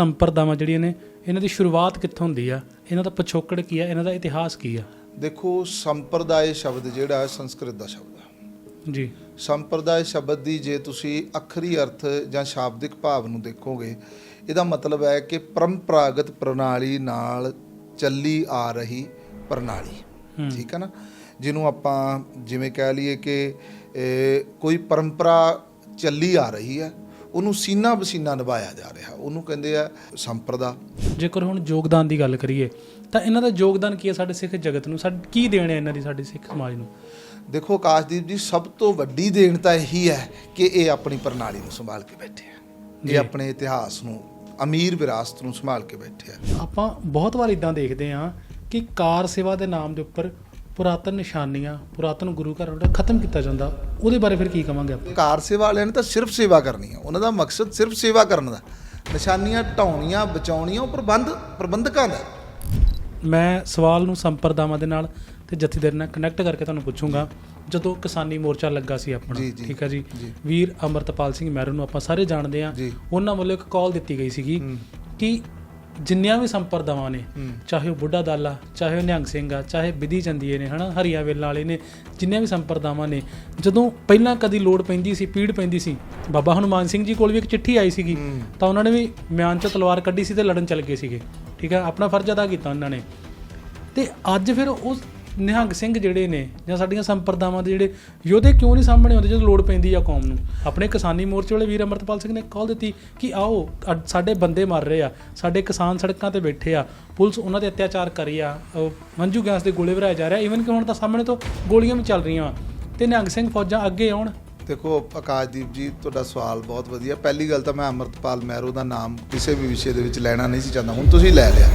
ਸੰਪਰਦਾਵਾਂ ਜਿਹੜੀਆਂ ਨੇ ਇਹਨਾਂ ਦੀ ਸ਼ੁਰੂਆਤ ਕਿੱਥੋਂ ਹੁੰਦੀ ਆ? ਇਹਨਾਂ ਦਾ ਪਿਛੋਕੜ ਕੀ ਆ? ਇਹਨਾਂ ਦਾ ਇਤਿਹਾਸ ਕੀ ਆ? ਦੇਖੋ ਸੰਪਰਦਾਇ ਸ਼ਬਦ ਜਿਹੜਾ ਹੈ ਸੰਸਕ੍ਰਿਤ ਦਾ ਸ਼ਬਦ ਹੈ ਜੀ। ਸੰਪਰਦਾਇ ਸ਼ਬਦ ਦੀ ਜੇ ਤੁਸੀਂ ਅੱਖਰੀ ਅਰਥ ਜਾਂ ਸ਼ਾਬਦਿਕ ਭਾਵ ਨੂੰ ਦੇਖੋਗੇ ਇਹਦਾ ਮਤਲਬ ਹੈ ਕਿ ਪਰੰਪਰਾਗਤ ਪ੍ਰਣਾਲੀ ਨਾਲ ਚੱਲੀ ਆ ਰਹੀ ਪ੍ਰਣਾਲੀ। ਠੀਕ ਹੈ ਨਾ? ਜਿਹਨੂੰ ਆਪਾਂ ਜਿਵੇਂ ਕਹਿ ਲਈਏ ਕਿ ਕੋਈ ਪਰੰਪਰਾ ਚੱਲੀ ਆ ਰਹੀ ਹੈ ਉਹਨੂੰ ਸੀਨਾ ਬਸੀਨਾ ਨਿਭਾਇਆ ਜਾ ਰਿਹਾ। ਉਹਨੂੰ ਕਹਿੰਦੇ ਆ ਸੰਪਰਦਾ। ਜੇਕਰ ਹੁਣ ਯੋਗਦਾਨ ਦੀ ਗੱਲ ਕਰੀਏ ਤਾਂ ਇਹਨਾਂ ਦਾ ਯੋਗਦਾਨ ਕੀ ਹੈ ਸਾਡੇ ਸਿੱਖ ਜਗਤ ਨੂੰ? ਸਾਡ ਕੀ ਦੇਣ ਹੈ ਇਹਨਾਂ ਦੀ ਸਾਡੇ ਸਿੱਖ ਸਮਾਜ ਨੂੰ? ਦੇਖੋ ਆਕਾਸ਼ਦੀਪ ਜੀ ਸਭ ਤੋਂ ਵੱਡੀ ਦੇਣ ਤਾਂ ਇਹੀ ਹੈ ਕਿ ਇਹ ਆਪਣੀ ਪ੍ਰਣਾਲੀ ਨੂੰ ਸੰਭਾਲ ਕੇ ਬੈਠੇ ਆ। ਜੀ। ਇਹ ਆਪਣੇ ਇਤਿਹਾਸ ਨੂੰ ਅਮੀਰ ਵਿਰਾਸਤ ਨੂੰ ਸੰਭਾਲ ਕੇ ਬੈਠੇ ਆ। ਆਪਾਂ ਬਹੁਤ ਵਾਰ ਇਦਾਂ ਦੇਖਦੇ ਹਾਂ ਕਿ ਕਾਰ ਸੇਵਾ ਦੇ ਨਾਮ ਦੇ ਉੱਪਰ ਪੁਰਾਤਨ ਨਿਸ਼ਾਨੀਆਂ ਪੁਰਾਤਨ ਗੁਰੂ ਘਰ ਜਿਹੜਾ ਖਤਮ ਕੀਤਾ ਜਾਂਦਾ ਉਹਦੇ ਬਾਰੇ ਫਿਰ ਕੀ ਕਵਾਂਗੇ ਆਪਾਂ ਕਾਰ ਸੇਵਾ ਵਾਲਿਆਂ ਨੇ ਤਾਂ ਸਿਰਫ ਸੇਵਾ ਕਰਨੀ ਆ ਉਹਨਾਂ ਦਾ ਮਕਸਦ ਸਿਰਫ ਸੇਵਾ ਕਰਨ ਦਾ ਨਿਸ਼ਾਨੀਆਂ ਢਾਉਣੀਆਂ ਬਚਾਉਣੀਆਂ ਉਹ ਪ੍ਰਬੰਧ ਪ੍ਰਬੰਧਕਾਂ ਦਾ ਮੈਂ ਸਵਾਲ ਨੂੰ ਸੰਪਰਦਾਵਾਂ ਦੇ ਨਾਲ ਤੇ ਜਥੇਦਾਰ ਨਾਲ ਕਨੈਕਟ ਕਰਕੇ ਤੁਹਾਨੂੰ ਪੁੱਛੂੰਗਾ ਜਦੋਂ ਕਿਸਾਨੀ ਮੋਰਚਾ ਲੱਗਾ ਸੀ ਆਪਣਾ ਠੀਕ ਹੈ ਜੀ। ਵੀਰ ਅਮਰਤਪਾਲ ਸਿੰਘ ਮਹਿਰੂ ਨੂੰ ਆਪਾਂ ਸਾਰੇ ਜਾਣਦੇ ਆ। ਉਹਨਾਂ ਵੱਲੋਂ ਇੱਕ ਕਾਲ ਦਿੱਤੀ ਗਈ ਸੀਗੀ ਹੂੰ। ਕਿ ਜਿੰਨੀਆਂ ਵੀ ਸੰਪਰਦਾਵਾਂ ਨੇ। ਚਾਹੇ ਉਹ ਬੁੱਢਾ ਦਲ ਚਾਹੇ ਉਹ ਨਿਹੰਗ ਸਿੰਘ ਆ ਚਾਹੇ ਵਿਧੀ ਚੰਦੀਏ ਨੇ ਹਨਾ ਹਰੀਆ ਵੇਲਾਂ ਵਾਲੇ ਨੇ ਜਿੰਨੀਆਂ ਵੀ ਸੰਪਰਦਾਵਾਂ ਨੇ ਜਦੋਂ ਪਹਿਲਾਂ ਕਦੀ ਲੋੜ ਪੈਂਦੀ ਸੀ ਪੀੜ ਪੈਂਦੀ ਸੀ ਬਾਬਾ ਹਨੂਮਾਨ ਸਿੰਘ ਜੀ ਕੋਲ ਵੀ ਇੱਕ ਚਿੱਠੀ ਆਈ ਸੀਗੀ। ਤਾਂ ਉਹਨਾਂ ਨੇ ਵੀ ਮਿਆਨ 'ਚ ਤਲਵਾਰ ਕੱਢੀ ਸੀ ਤੇ ਲੜਨ ਚੱਲ ਗਏ ਸੀਗੇ ਠੀਕ ਹੈ ਆਪਣਾ ਫਰਜ਼ ਅਦਾ ਕੀਤਾ ਉਹਨਾਂ ਨੇ ਤੇ ਅੱਜ ਫਿਰ ਉਹ ਨਿਹੰਗ ਸਿੰਘ ਜਿਹੜੇ ਨੇ ਜਾਂ ਸਾਡੀਆਂ ਸੰਪਰਦਾਵਾਂ ਦੇ ਜਿਹੜੇ ਯੋਧੇ ਕਿਉਂ ਨਹੀਂ ਸਾਹਮਣੇ ਆਉਂਦੇ ਜਦੋਂ ਲੋੜ ਪੈਂਦੀ ਆ ਕੌਮ ਨੂੰ? ਆਪਣੇ ਕਿਸਾਨੀ ਮੋਰਚੇ ਵਾਲੇ ਵੀਰ ਅਮਰਤਪਾਲ ਸਿੰਘ ਨੇ ਕਾਲ ਦਿੱਤੀ ਕਿ ਆਓ ਅੱਜ ਸਾਡੇ ਬੰਦੇ ਮਰ ਰਹੇ ਆ, ਸਾਡੇ ਕਿਸਾਨ ਸੜਕਾਂ ਤੇ ਬੈਠੇ ਆ, ਪੁਲਿਸ ਉਹਨਾਂ ਤੇ ਅਤਿਆਚਾਰ ਕਰ ਰਹੀ ਆ ਮੰਜੂ ਗੈਸ ਦੇ ਗੋਲੇ ਭਰਾਏ ਜਾ ਰਿਹਾ ਈਵਨ ਕਿ ਹੁਣ ਤਾਂ ਸਾਹਮਣੇ ਤੋਂ ਗੋਲੀਆਂ ਵੀ ਚੱਲ ਰਹੀਆਂ ਵਾ। ਤੇ ਨਿਹੰਗ ਸਿੰਘ ਫੌਜਾਂ ਅੱਗੇ ਆਉਣ? ਦੇਖੋ, ਆਕਾਸ਼ਦੀਪ ਜੀ, ਤੁਹਾਡਾ ਸਵਾਲ ਬਹੁਤ ਵਧੀਆ। ਪਹਿਲੀ ਗੱਲ ਤਾਂ ਮੈਂ ਅਮਰਤਪਾਲ ਮਹਿਰੋ ਦਾ ਨਾਮ ਕਿਸੇ ਵੀ ਵਿਸ਼ੇ ਦੇ ਵਿੱਚ ਲੈਣਾ ਨਹੀਂ ਸੀ ਚਾਹੁੰਦਾ। ਹੁਣ ਤੁਸੀਂ ਲੈ ਲਿਆ।